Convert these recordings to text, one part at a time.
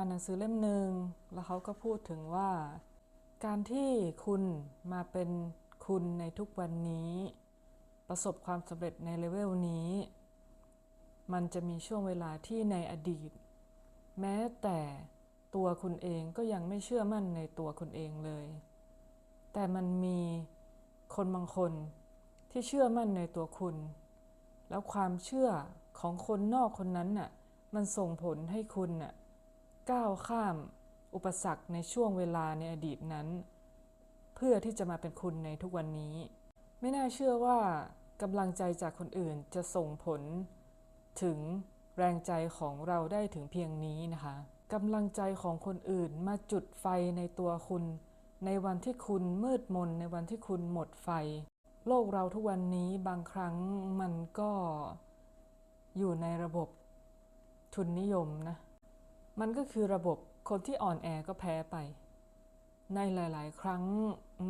อ่านหนังสือเล่มหนึ่งแล้วเขาก็พูดถึงว่า การที่คุณมาเป็นคุณในทุกวันนี้ ประสบความสำเร็จในเลเวลนี้ มันจะมีช่วงเวลาที่ในอดีต แม้แต่ตัวคุณเองก็ยังไม่เชื่อมั่นในตัวคุณเองเลย แต่มันมีคนบางคนที่เชื่อมั่นในตัวคุณ แล้วความเชื่อของคนนอกคนนั้นน่ะ มันส่งผลให้คุณน่ะ ก้าวข้าม อุปสรรคในช่วงเวลาในอดีตนั้น เพื่อที่จะมาเป็นคุณในทุกวันนี้ ไม่น่าเชื่อว่ากำลังใจจากคนอื่นจะส่งผล ถึงแรงใจของเราได้ถึงเพียงนี้นะคะกำลังใจของคนอื่นมาจุดไฟในตัวคุณ ในวันที่คุณมืดมน ในวันที่คุณหมดไฟ โลกเราทุกวันนี้บางครั้งมันก็อยู่ในระบบทุนนิยมนะ มันก็คือระบบคนที่อ่อนแอก็แพ้ไป ในหลาย ๆ ครั้ง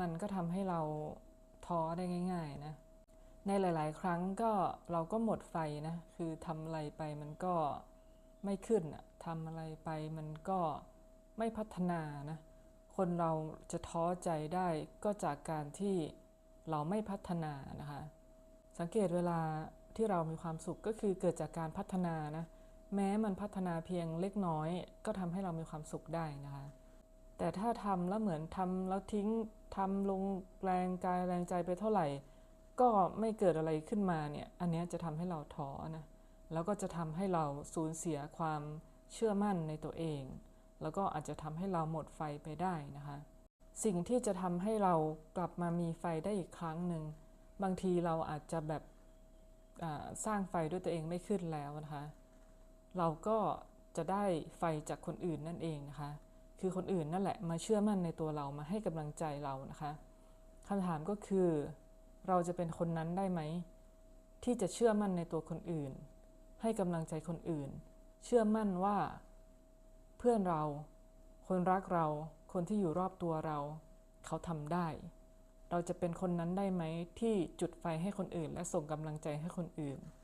มันก็ทำให้เราท้อได้ง่าย ๆ นะ ในหลาย ๆ ครั้งก็เราก็หมดไฟนะ คือทำอะไรไปมันก็ไม่ขึ้นอะทำอะไรไปมันก็ไม่พัฒนานะ คนเราจะท้อใจได้ก็จากการที่เราไม่พัฒนานะคะ สังเกตเวลาที่เรามีความสุขก็คือเกิดจากการพัฒนานะ แม้มันพัฒนาเพียงเล็กน้อย ก็ทำให้เรามีความสุขได้นะคะ แต่ถ้าทำแล้วเหมือนทำแล้วทิ้งทำลงแรงกายแรงใจไปเท่าไหร่ ก็ไม่เกิดอะไรขึ้นมาเนี่ย อันนี้จะทำให้เราท้อนะ แล้วก็จะทำให้เราสูญเสียความเชื่อมั่นในตัวเอง แล้วก็อาจจะทำให้เราหมดไฟไปได้นะคะ สิ่งที่จะทำให้เรากลับมามีไฟได้อีกครั้งหนึ่ง บางทีเราอาจจะแบบสร้างไฟด้วยตัวเองไม่ขึ้นแล้วนะคะ เราก็จะได้ไฟจากคนอื่นนั่นเองนะคะ คือคนอื่นนั่นแหละมาเชื่อมั่นในตัวเรามาให้กำลังใจเรานะคะคำถามก็คือ เราจะเป็นคนนั้นได้ไหม ที่จะเชื่อมั่นในตัวคนอื่น ให้กำลังใจคนอื่น เชื่อมั่นว่า เพื่อนเรา คนรักเรา คนที่อยู่รอบตัวเรา เขาทำได้ เราจะเป็นคนนั้นได้ไหมที่จุดไฟให้คนอื่น และส่งกำลังใจให้คนอื่น